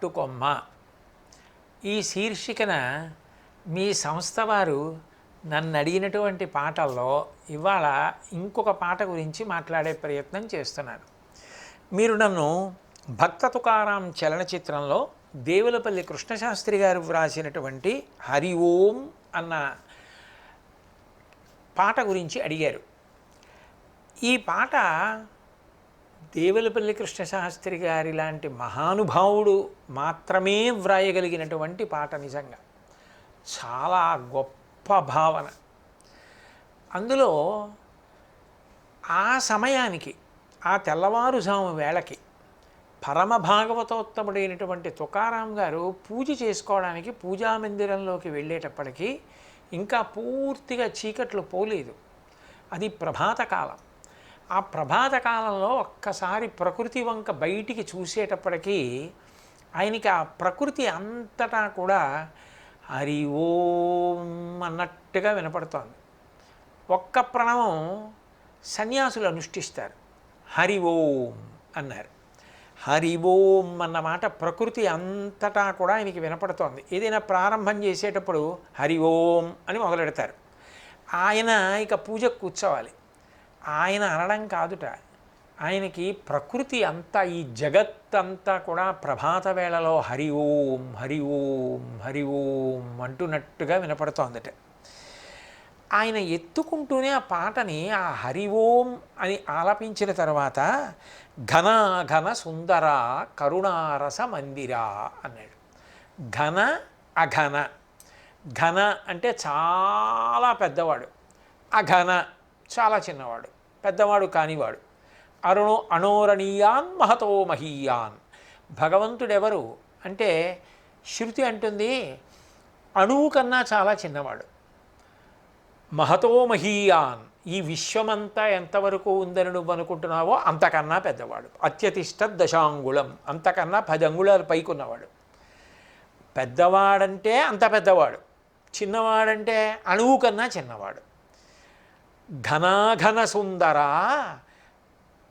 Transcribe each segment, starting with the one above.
పట్టుకొమ్మ ఈ శీర్షికన మీ సంస్థ వారు నన్ను అడిగినటువంటి పాటల్లో ఇవాళ ఇంకొక పాట గురించి మాట్లాడే ప్రయత్నం చేస్తున్నారు. మీరు నన్ను భక్త తుకారాం చలనచిత్రంలో దేవులపల్లి కృష్ణశాస్త్రి గారు వ్రాసినటువంటి హరి ఓం అన్న పాట గురించి అడిగారు. ఈ పాట దేవులపల్లి కృష్ణశాస్త్రి గారి లాంటి మహానుభావుడు మాత్రమే వ్రాయగలిగినటువంటి పాట నిజంగా. చాలా గొప్ప భావన. అందులో ఆ సమయానికి ఆ తెల్లవారుజాము వేళకి పరమ భాగవతోత్తముడైనటువంటి తుకారాం గారు పూజ చేసుకోవడానికి పూజా మందిరంలోకి వెళ్ళేటప్పటికీ ఇంకా పూర్తిగా చీకట్లు పోలేదు. అది ప్రభాతకాలం ఆ ప్రభాత కాలంలో ఒక్కసారి ప్రకృతి వంక బయటికి చూసేటప్పటికీ ఆయనకి ఆ ప్రకృతి అంతటా కూడా హరి ఓం అన్నట్టుగా వినపడుతోంది. ఒక్క ప్రణవం సన్యాసులు అనుష్ఠిస్తారు. హరి ఓం అన్నారు. హరి ఓం అన్నమాట ప్రకృతి అంతటా కూడా ఆయనకి వినపడుతోంది. ఏదైనా ప్రారంభం చేసేటప్పుడు హరి ఓం అని మొదలెడతారు. ఆయన ఇక పూజకు కూర్చోవాలి. ఆయన అనడం కాదుట. ఆయనకి ప్రకృతి అంతా ఈ జగత్ అంతా కూడా ప్రభాత వేళలో హరి ఓం హరి ఓం హరి ఓం అంటున్నట్టుగా వినపడుతోందట. ఆయన ఎత్తుకుంటూనే ఆ పాటని ఆ హరి ఓం అని ఆలపించిన తర్వాత ఘన ఘన సుందర కరుణారస మందిరా అన్నాడు. ఘన అఘన. ఘన అంటే చాలా పెద్దవాడు. అఘన చాలా చిన్నవాడు పెద్దవాడు కానివాడు. అరుణో అణోరణీయాన్ మహతో మహీయాన్. భగవంతుడెవరు అంటే శృతి అంటుంది అణువు కన్నా చాలా చిన్నవాడు. మహతో మహీయాన్ ఈ విశ్వమంతా ఎంతవరకు ఉందని నువ్వు అనుకుంటున్నావో అంతకన్నా పెద్దవాడు. అత్యతిష్ట దశాంగుళం అంతకన్నా పది అంగుళాలు పైకి ఉన్నవాడు పెద్దవాడంటే అంత పెద్దవాడు. చిన్నవాడంటే అణువు కన్నా చిన్నవాడు. ఘనాఘన సుందర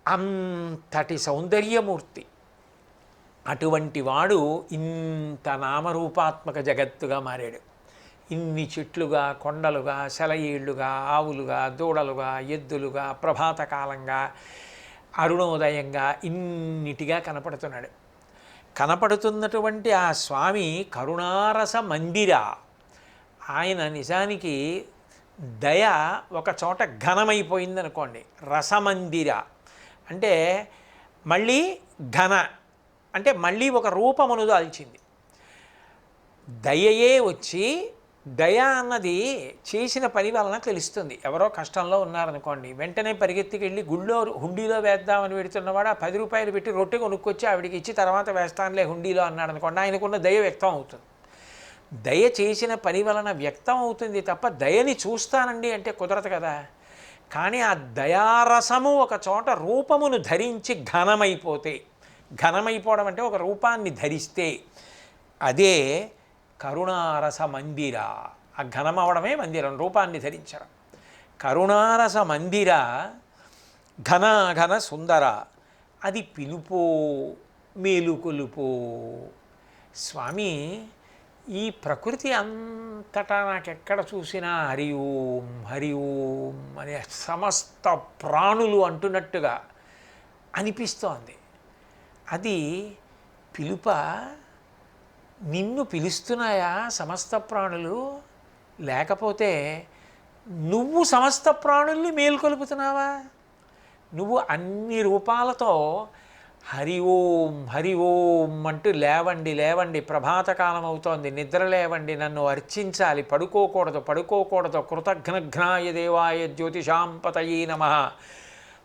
అంతటి సౌందర్యమూర్తి. అటువంటి వాడు ఇంత నామరూపాత్మక జగత్తుగా మారాడు. ఇన్ని చెట్లుగా కొండలుగా సెలయేళ్ళుగా ఆవులుగా దూడలుగా ఎద్దులుగా ప్రభాతకాలంగా అరుణోదయంగా ఇన్నిటిగా కనపడుతున్నాడు. కనపడుతున్నటువంటి ఆ స్వామి కరుణారస మందిర. ఆయన నిజానికి దయ ఒక చోట ఘనమైపోయింది అనుకోండి రసమందిర. అంటే మళ్ళీ ఘన. అంటే మళ్ళీ ఒక రూపమును దాల్చింది. దయయే వచ్చి దయ అన్నది చేసిన పని వలన తెలుస్తుంది. ఎవరో కష్టంలో ఉన్నారనుకోండి. వెంటనే పరిగెత్తికెళ్ళి గుళ్ళో హుండీలో వేద్దామని పెడుతున్నవాడు ఆ పది రూపాయలు పెట్టి రొట్టె కొనుక్కొచ్చి ఆవిడికి ఇచ్చి తర్వాత వేస్తానులే హుండీలో అన్నాడు అనుకోండి ఆయనకున్న దయ వ్యక్తం అవుతుంది. దయ చేసిన పని వలన వ్యక్తం అవుతుంది తప్ప దయని చూస్తానండి అంటే కుదరదు కదా. కానీ ఆ దయారసము ఒక చోట రూపమును ధరించి ఘనమైపోతే ఘనమైపోవడం అంటే ఒక రూపాన్ని ధరిస్తే అదే కరుణారస మందిర. ఆ ఘనమవడమే మందిరం రూపాన్ని ధరించడం. కరుణారస మందిర ఘన ఘన సుందర అది పిలుపో మేలుకొలుపో. స్వామి ఈ ప్రకృతి అంతటా నాకెక్కడ చూసినా హరి ఓం హరి ఓం అనే సమస్త ప్రాణులు అంటున్నట్టుగా అనిపిస్తోంది. అది పిలుప నిన్ను పిలుస్తున్నాయా సమస్త ప్రాణులు? లేకపోతే నువ్వు సమస్త ప్రాణుల్ని మేల్కొలుపుతున్నావా? నువ్వు అన్ని రూపాలతో హరి ఓం హరి ఓం అంటూ లేవండి లేవండి ప్రభాతకాలం అవుతోంది. నిద్ర లేవండి నన్ను అర్చించాలి. పడుకోకూడదు పడుకోకూడదు. కృతఘ్నఘ్నాయ దేవాయ జ్యోతిషాంపతయీ నమ.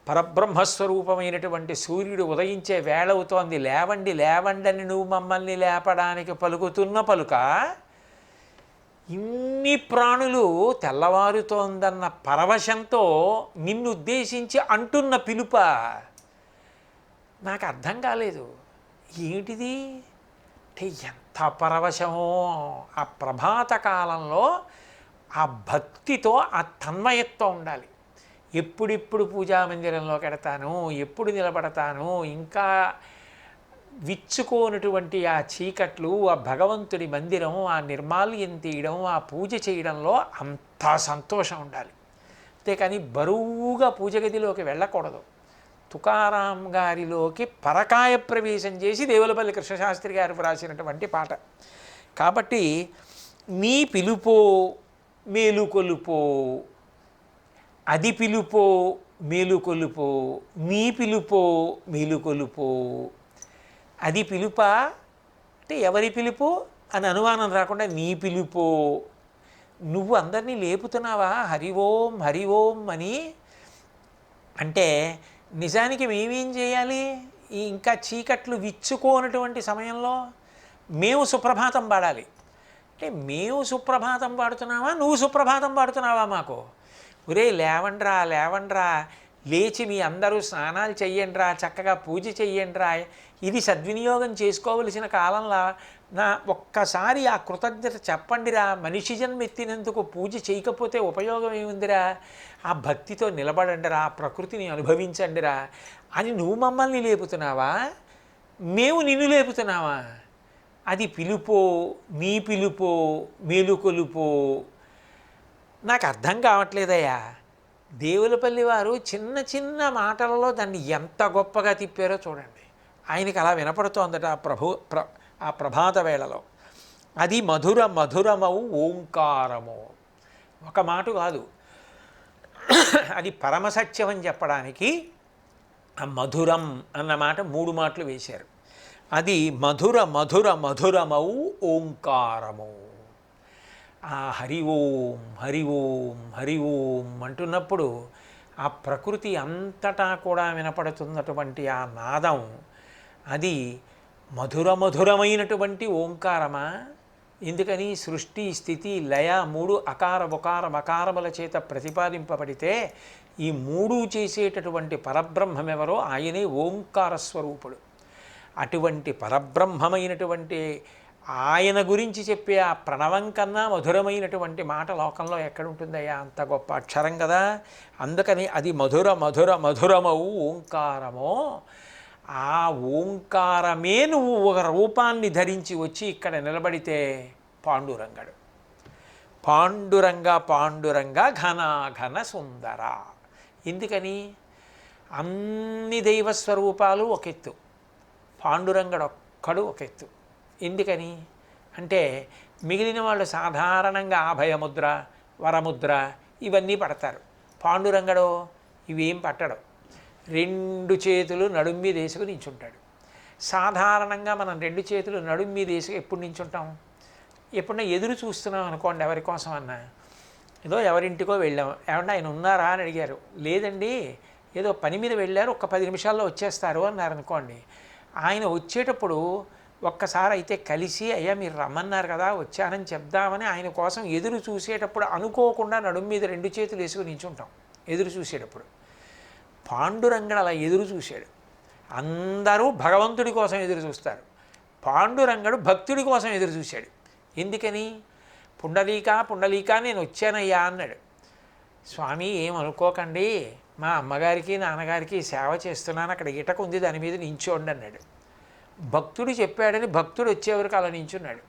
పరబ్రహ్మస్వరూపమైనటువంటి సూర్యుడు ఉదయించే వేళవుతోంది లేవండి లేవండి అని నువ్వు మమ్మల్ని లేపడానికి పలుకుతున్న పలుక ఇన్ని ప్రాణులు తెల్లవారుతోందన్న పరవశంతో నిన్నుద్దేశించి అంటున్న పిలుప నాకు అర్థం కాలేదు. ఏమిటిది? అంటే ఎంత పరవశమో ఆ ప్రభాత కాలంలో ఆ భక్తితో ఆ తన్మయత్వం ఉండాలి. ఎప్పుడిప్పుడు పూజా మందిరంలో కడతాను ఎప్పుడు నిలబడతాను ఇంకా విచ్చుకోనటువంటి ఆ చీకట్లు ఆ భగవంతుడి మందిరం ఆ నిర్మాల్యం తీయడం ఆ పూజ చేయడంలో అంత సంతోషం ఉండాలి. అంతేకాని బరువుగా పూజ గదిలోకి వెళ్ళకూడదు. తుకారాం గారిలోకి పరకాయ ప్రవేశం చేసి దేవులపల్లి కృష్ణశాస్త్రి గారు వ్రాసినటువంటి పాట. కాబట్టి నీ పిలుపో మేలుకొలుపో అది పిలుపో మేలుకొలుపో నీ పిలుపో మేలుకొలుపో అది పిలుప అంటే ఎవరి పిలుపు? అని అనుమానం రాకుండా నీ పిలుపో. నువ్వు అందరినీ లేపుతున్నావా? హరి ఓం హరి ఓం అని. అంటే నిజానికి మేమేం చేయాలి? ఈ ఇంకా చీకట్లు విచ్చుకోనటువంటి సమయంలో మేము సుప్రభాతం పాడాలి. అంటే మేము సుప్రభాతం పాడుతున్నావా నువ్వు సుప్రభాతం పాడుతున్నావా మాకు? ఒరే లేవండ్రా లేవండ్రా. లేచి మీ అందరూ స్నానాలు చెయ్యండిరా చక్కగా పూజ చెయ్యండిరా. ఇది సద్వినియోగం చేసుకోవలసిన కాలంలో నా ఒక్కసారి ఆ కృతజ్ఞత చెప్పండిరా. మనిషి జన్మ ఎత్తినందుకు పూజ చేయకపోతే ఉపయోగం ఏముందిరా? ఆ భక్తితో నిలబడండిరా ఆ ప్రకృతిని అనుభవించండిరా. అని నువ్వు మమ్మల్ని లేపుతున్నావా? మేము నిన్ను లేపుతున్నావా? అది పిలుపో నీ పిలుపో మేలుకొలుపో. నాకు అర్థం కావట్లేదయ్యా. దేవులపల్లి వారు చిన్న చిన్న మాటలలో దాన్ని ఎంత గొప్పగా తిప్పారో చూడండి. ఆయనకి అలా వినపడుతోందట ఆ ప్రభు ప్ర ఆ ప్రభాత వేళలో. అది మధుర మధురమవు ఓంకారము. ఒక మాట కాదు. అది పరమసత్యం అని చెప్పడానికి ఆ మధురం అన్న మాట మూడు మాటలు వేశారు. అది మధుర మధుర మధురమవు ఓంకారము. ఆ హరి ఓం హరి ఓం హరి ఓం అంటున్నప్పుడు ఆ ప్రకృతి అంతటా కూడా వినపడుతున్నటువంటి ఆ నాదం అది మధుర మధురమైనటువంటి ఓంకారమా? ఎందుకని సృష్టి స్థితి లయ మూడు అకార బకార మకారముల చేత ప్రతిపాదింపబడితే ఈ మూడు చేసేటటువంటి పరబ్రహ్మమెవరో ఆయనే ఓంకార స్వరూపుడు. అటువంటి పరబ్రహ్మమైనటువంటి ఆయన గురించి చెప్పే ఆ ప్రణవం కన్నా మధురమైనటువంటి మాట లోకంలో ఎక్కడుంటుందయ్యా? అంత గొప్ప అక్షరం కదా. అందుకని అది మధుర మధుర మధురమవు ఓంకారమో ఆ ఓంకారమే నువ్వు ఒక రూపాన్ని ధరించి వచ్చి ఇక్కడ నిలబడితే పాండురంగడు. పాండురంగ పాండురంగ ఘన ఘన సుందర. ఎందుకని? అన్ని దైవ స్వరూపాలు ఒక ఎత్తు పాండురంగడు ఒక్కడు ఒక ఎత్తు ఎందుకని? అంటే మిగిలిన వాళ్ళు సాధారణంగా అభయముద్ర వరముద్ర ఇవన్నీ పడతారు. పాండురంగడో ఇవేం పట్టడం. రెండు చేతులు నడుం మీద వేసుకుని నించుంటాడు. సాధారణంగా మనం రెండు చేతులు నడుం మీద వేసుకు ఎప్పుడు నించుంటాం? ఎప్పుడన్నా ఎదురు చూస్తున్నాం అనుకోండి ఎవరి కోసం అన్నా. ఏదో ఎవరింటికో వెళ్ళాం. ఏమన్నా ఆయన ఉన్నారా అని అడిగారు. లేదండి ఏదో పని మీద వెళ్ళారు ఒక పది నిమిషాల్లో వచ్చేస్తారు అన్నారు అనుకోండి. ఆయన వచ్చేటప్పుడు ఒక్కసారి అయితే కలిసి అయ్యా మీరు రమ్మన్నారు కదా వచ్చానని చెప్దామని ఆయన కోసం ఎదురు చూసేటప్పుడు అనుకోకుండా నడుము మీద రెండు చేతులు వేసుకుని నించుంటాం ఎదురు చూసేటప్పుడు. పాండురంగడు అలా ఎదురు చూశాడు. అందరూ భగవంతుడి కోసం ఎదురు చూస్తారు. పాండురంగడు భక్తుడి కోసం ఎదురు చూశాడు. ఎందుకని? పుండలీక పుండలీక నేను వచ్చానయ్యా అన్నాడు. స్వామి ఏమనుకోకండి మా అమ్మగారికి నాన్నగారికి సేవ చేస్తున్నాను. అక్కడ ఇటక ఉంది దాని మీద నించోండి అన్నాడు. భక్తుడు చెప్పాడని భక్తుడు వచ్చేవరకు అలా నించున్నాడు.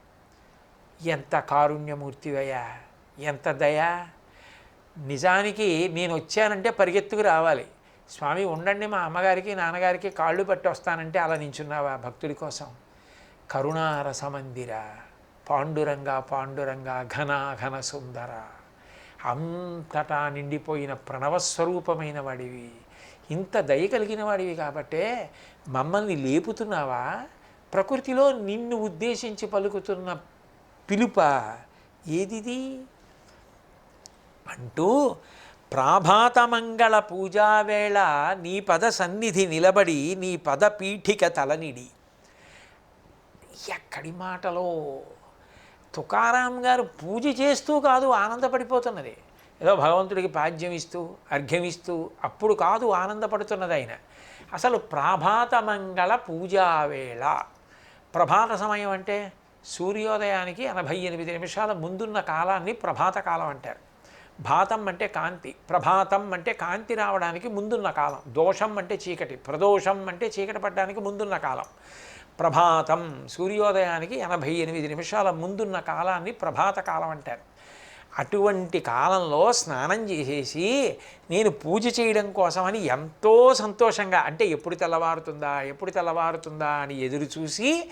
ఎంత కారుణ్యమూర్తివయ్యా ఎంత దయా. నిజానికి నేను వచ్చానంటే పరిగెత్తుకు రావాలి. స్వామి ఉండండి మా అమ్మగారికి నాన్నగారికి కాళ్ళు పట్టి వస్తానంటే అలా నించున్నావా భక్తుడి కోసం? కరుణారసమందిర పాండురంగ పాండురంగ ఘన ఘన సుందర. అంతటా నిండిపోయిన ప్రణవస్వరూపమైన వాడివి. ఇంత దయ కలిగిన వాడివి కాబట్టే మమ్మల్ని లేపుతున్నావా? ప్రకృతిలో నిన్ను ఉద్దేశించి పలుకుతున్న పిలుప ఏదిది? అంటూ ప్రాభాతమంగళ పూజావేళ నీ పద సన్నిధి నిలబడి నీ పద పీఠిక తలనిడి. ఎక్కడి మాటలో? తుకారాం గారు పూజ చేస్తూ కాదు ఆనందపడిపోతున్నది. ఏదో భగవంతుడికి పాద్యం ఇస్తూ అర్ఘ్యమిస్తూ అప్పుడు కాదు ఆనందపడుతున్నది ఆయన. అసలు ప్రాభాతమంగళ పూజావేళ ప్రభాత సమయం అంటే సూర్యోదయానికి ఎనభై ఎనిమిది నిమిషాల ముందున్న కాలాన్ని ప్రభాత కాలం అంటారు. భాతం అంటే కాంతి ప్రభాతం అంటే కాంతి రావడానికి ముందున్న కాలం. దోషం అంటే చీకటి ప్రదోషం అంటే చీకటి పడడానికి ముందున్న కాలం. ప్రభాతం సూర్యోదయానికి ఎనభై ఎనిమిది నిమిషాల ముందున్న కాలాన్ని ప్రభాత కాలం అంటారు. అటువంటి కాలంలో స్నానం చేసేసి నేను పూజ చేయడం కోసమని ఎంతో సంతోషంగా అంటే ఎప్పుడు తెల్లవారుతుందా ఎప్పుడు తెల్లవారుతుందా అని ఎదురు చూసి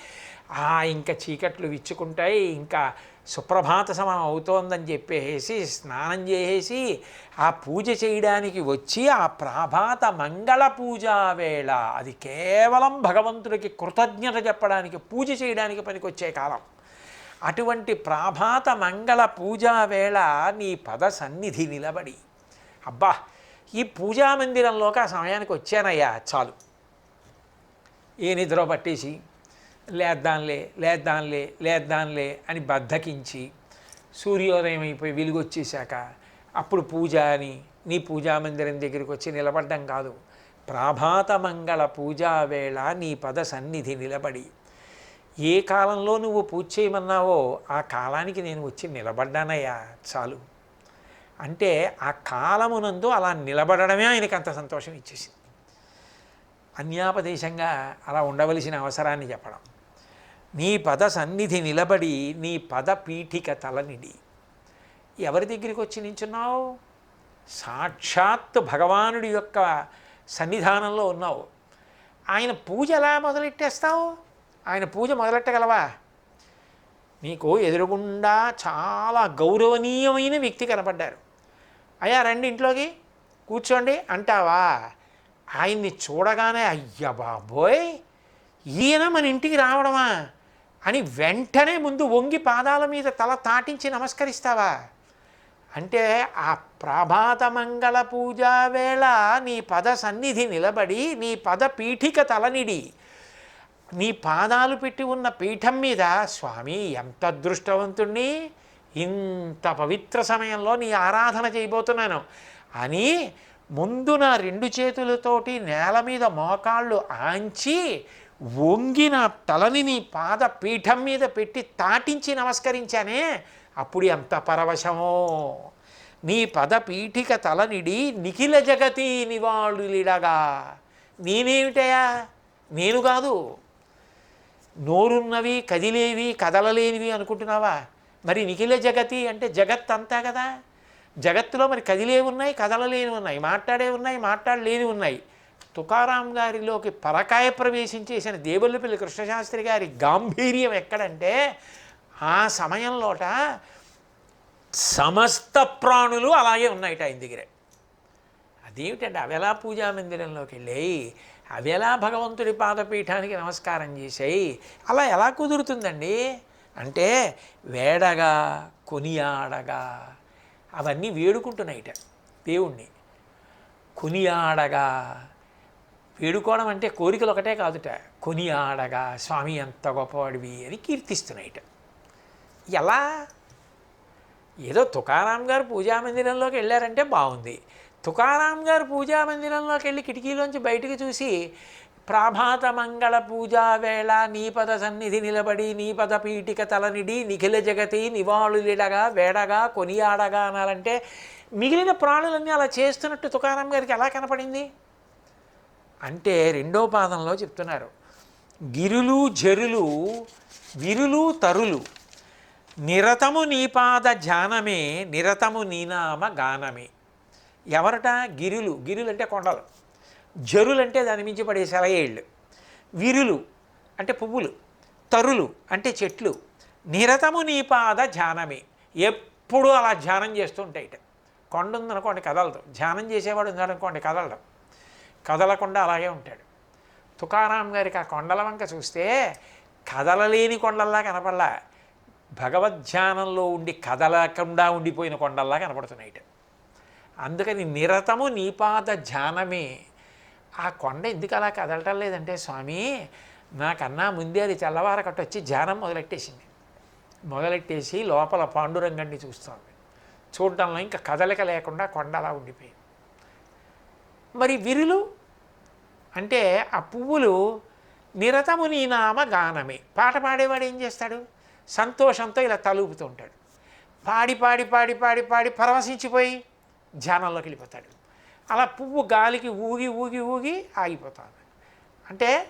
ఆ ఇంకా చీకట్లు విచ్చుకుంటాయి ఇంకా సుప్రభాత సమయం అవుతోందని చెప్పేసి స్నానం చేసేసి ఆ పూజ చేయడానికి వచ్చి ఆ ప్రాభాత మంగళ పూజా వేళ. అది కేవలం భగవంతుడికి కృతజ్ఞత చెప్పడానికి పూజ చేయడానికి పనికొచ్చే కాలం. అటువంటి ప్రాభాత మంగళ పూజా వేళ నీ పద సన్నిధి నిలబడి. అబ్బా ఈ పూజామందిరంలోకి ఆ సమయానికి వచ్చానయ్యా చాలు. ఏ నిద్ర పట్టేసి లేద్దాంలే లేద్దాంలే లేద్దాంలే అని బద్ధకించి సూర్యోదయం అయిపోయి వెలుగొచ్చేశాక అప్పుడు పూజ అని నీ పూజా మందిరం దగ్గరికి వచ్చి నిలబడ్డం కాదు. ప్రాభాత మంగళ పూజా వేళ నీ పద సన్నిధి నిలబడి. ఏ కాలంలో నువ్వు పూజ చేయమన్నావో ఆ కాలానికి నేను వచ్చి నిలబడ్డానయ్యా చాలు. అంటే ఆ కాలమునందు అలా నిలబడడమే ఆయనకి అంత సంతోషం ఇచ్చేసింది. అన్యాపదేశంగా అలా ఉండవలసిన అవసరాన్ని చెప్పడం. నీ పద సన్నిధి నిలబడి నీ పద పీఠిక తలనిడి ఎవరి దగ్గరికి వచ్చి నించున్నావు? సాక్షాత్ భగవానుడి యొక్క సన్నిధానంలో ఉన్నావు. ఆయన పూజ ఎలా మొదలెట్టేస్తావు? ఆయన పూజ మొదలెట్టగలవా? నీకు ఎదురుగుండా చాలా గౌరవనీయమైన వ్యక్తి కనపడ్డారు. అయ్యా రండి ఇంట్లోకి. కూర్చోండి అంటావా? ఆయన్ని చూడగానే అయ్య బాబోయ్! ఈయన మన ఇంటికి రావడమా? అని వెంటనే ముందు వంగి పాదాల మీద తల తాటించి నమస్కరిస్తావా? అంటే ఆ ప్రభాత మంగళ పూజా వేళ నీ పద సన్నిధి నిలబడి నీ పద పీఠిక తలనిడి నీ పాదాలు పెట్టి ఉన్న పీఠం మీద స్వామి ఎంత అదృష్టవంతుణ్ణి ఇంత పవిత్ర సమయంలో నీ ఆరాధన చేయబోతున్నాను అని ముందు నా రెండు చేతులతోటి నేల మీద మోకాళ్ళు ఆంచి వంగిన తలని నీ పాద పీఠం మీద పెట్టి తాటించి నమస్కరించానే అప్పుడు ఎంత పరవశమో. నీ పద పీఠిక తలనిడి నిఖిల జగతి నివాళులిడగా నేనేమిటయా నేను కాదు. నోరున్నవి కదిలేవి కదలలేనివి అనుకుంటున్నావా? మరి నిఖిల జగతి అంటే జగత్ అంతా కదా? జగత్తులో మరి కదిలే ఉన్నాయి కదలలేని ఉన్నాయి మాట్లాడే ఉన్నాయి మాట్లాడలేని ఉన్నాయి. తుకారాం గారిలోకి పరకాయ ప్రవేశం చేసిన దేవుళ్ళపల్లి కృష్ణశాస్త్రి గారి గాంభీర్యం ఎక్కడంటే ఆ సమయంలోట సమస్త ప్రాణులు అలాగే ఉన్నాయిట ఆయన దగ్గరే. అదేమిటంటే అవెలా పూజా మందిరంలోకి వెళ్ళి అవి ఎలా భగవంతుడి పాదపీఠానికి నమస్కారం చేసాయి అలా ఎలా కుదురుతుందండి? అంటే వేడగా కొనియాడగా అవన్నీ వేడుకుంటున్నాయిట దేవుణ్ణి. కొనియాడగా వేడుకోవడం అంటే కోరికలు ఒకటే కాదుట. కొనియాడగా స్వామి ఎంత గొప్పవాడివి అని కీర్తిస్తున్నాయిట ఎలా? ఏదో తుకారాం గారు పూజా మందిరంలోకి వెళ్ళారంటే బాగుంది. తుకారాం గారు పూజా మందిరంలోకి వెళ్ళి కిటికీలోంచి బయటికి చూసి ప్రాభాత మంగళ పూజా వేళ నీపద సన్నిధి నిలబడి నీపద పీఠిక తలనిడి నిఖిల జగతి నివాళులిడగా వేడగా కొనియాడగా అనాలంటే మిగిలిన ప్రాణులన్నీ అలా చేస్తున్నట్టు తుకారాం గారికి ఎలా కనపడింది? అంటే రెండో పాదంలో చెప్తున్నారు గిరులు జరులు విరులు తరులు నిరతము నీపాద ధ్యానమే నిరతము నీనామ గానమే. ఎవరట? గిరులు. గిరులు అంటే కొండలు. జరులు అంటే దాని మించి పడే సెలయేళ్ళు. విరులు అంటే పువ్వులు. తరులు అంటే చెట్లు. నిరతము నీపాద ధ్యానమే. ఎప్పుడు అలా ధ్యానం చేస్తుంటాయిట కొండ ఉందనుకోండి కదలదు. ధ్యానం చేసేవాడు ఉందనుకోండి కదలడం. కదలకుండా అలాగే ఉంటాడు. తుకారాం గారికి ఆ కొండల వంక చూస్తే కదలలేని కొండల్లా కనపడలా. భగవద్ధ్యానంలో ఉండి కదలకుండా ఉండిపోయిన కొండల్లా కనపడుతున్నాయిట. అందుకని నిరతము నీపాద ధ్యానమే. ఆ కొండ ఎందుకు అలా కదలటం లేదంటే స్వామి నాకన్నా ముందే అది తెల్లవారకట్టు వచ్చి ధ్యానం మొదలెట్టేసింది. మొదలెట్టేసి లోపల పాండురంగాన్ని చూస్తోంది చూడడంలో ఇంకా కదలిక లేకుండా కొండ అలా ఉండిపోయింది. మరి విరులు అంటే ఆ పువ్వులు నిరతము నీ నామ గానమే. పాట పాడేవాడు ఏం చేస్తాడు? సంతోషంతో ఇలా తలుపుతూ ఉంటాడు. పాడి పాడి పాడి పాడి పాడి పరవశించిపోయి ధ్యానంలోకి వెళ్ళిపోతాడు. అలా పువ్వు గాలికి ఊగి ఊగి ఊగి ఆగిపోతాడు అంటే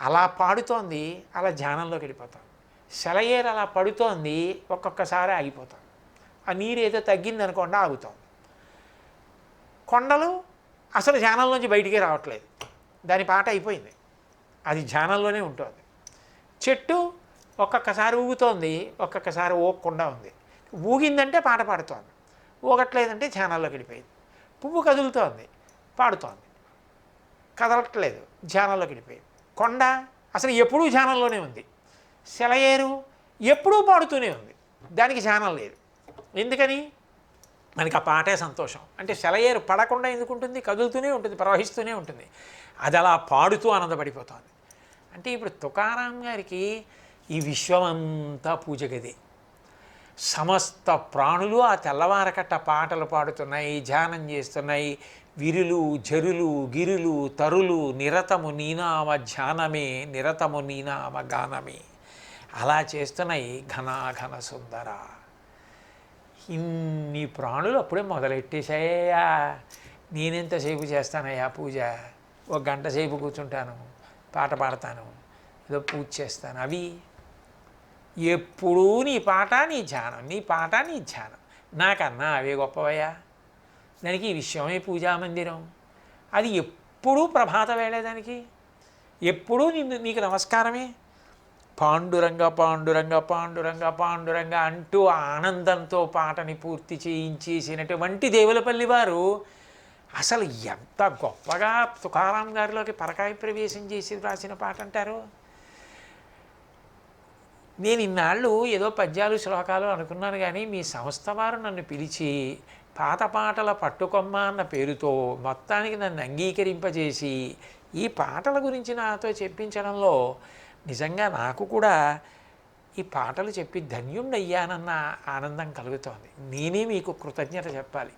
అలా పాడుతోంది అలా ధ్యానంలోకి వెళ్ళిపోతాం సెలయేరు అలా పడుతోంది ఒక్కొక్కసారి ఆగిపోతాం ఆ నీరు ఏదో తగ్గింది అనుకోండి ఆగుతాం. కొండలు అసలు ధ్యానంలోంచి బయటికి రావట్లేదు. దాని పాట అయిపోయింది. అది ధ్యానంలోనే ఉంటుంది. చెట్టు ఒక్కొక్కసారి ఊగుతోంది ఒక్కొక్కసారి ఊగకుండా ఉంది. ఊగిందంటే పాట పాడుతోంది. ఊగట్లేదంటే ధ్యానంలోకి వెళ్ళిపోయింది. పువ్వు కదులుతోంది పాడుతోంది. కదలట్లేదు ధ్యానంలోకి వెళ్ళిపోయింది. కొండ అసలు ఎప్పుడూ ధ్యానంలోనే ఉంది. సెలయేరు ఎప్పుడూ పాడుతూనే ఉంది. దానికి ధ్యానం లేదు. ఎందుకని? మనకి ఆ పాటే సంతోషం. అంటే సెలయేరు పడకుండా ఎందుకు ఉంటుంది? కదులుతూనే ఉంటుంది ప్రవహిస్తూనే ఉంటుంది. అది అలా పాడుతూ ఆనందపడిపోతుంది. అంటే ఇప్పుడు తుకారాం గారికి ఈ విశ్వమంతా పూజ గది. సమస్త ప్రాణులు ఆ తెల్లవారకట్ట పాటలు పాడుతున్నాయి ధ్యానం చేస్తున్నాయి. విరులు జరులు గిరులు తరులు నిరతము నీనామ ధ్యానమే నిరతము నీనామ గానమే. అలా చేస్తున్నాయి ఘనాఘన సుందర. ఇన్ని ప్రాణులు అప్పుడే మొదలెట్టేశాయా? నేనెంతసేపు చేస్తానయ్యా పూజ? ఒక గంట సేపు కూర్చుంటాను పాట పాడతాను ఏదో పూజ చేస్తాను. అవి ఎప్పుడూ నీ పాట నీ ధ్యానం నీ పాట నీ ధ్యానం. నాకన్నా అవే గొప్పవయ్యా. దానికి ఈ విశ్వమే పూజా మందిరం. అది ఎప్పుడూ ప్రభాత వేళే దానికి. ఎప్పుడూ నిన్ను నీకు నమస్కారమే. పాండురంగ పాండురంగ పాండురంగ పాండురంగ అంటూ ఆనందంతో పాటని పూర్తి చేయించేసినటువంటి దేవులపల్లి వారు అసలు ఎంత గొప్పగా తుకారాం గారిలోకి పరకాయ ప్రవేశం చేసి రాసిన పాట అంటారు? నేను ఇన్నాళ్ళు ఏదో పద్యాలు శ్లోకాలు అనుకున్నాను కానీ మీ సంస్థ వారు నన్ను పిలిచి పాత పాటల పట్టుకొమ్మ అన్న పేరుతో మొత్తానికి నన్ను అంగీకరింపజేసి ఈ పాటల గురించి నాతో చెప్పించడంలో నిజంగా నాకు కూడా ఈ పాటలు చెప్పి ధన్యుణ్ణయ్యానన్న ఆనందం కలుగుతోంది. నేనే మీకు కృతజ్ఞత చెప్పాలి.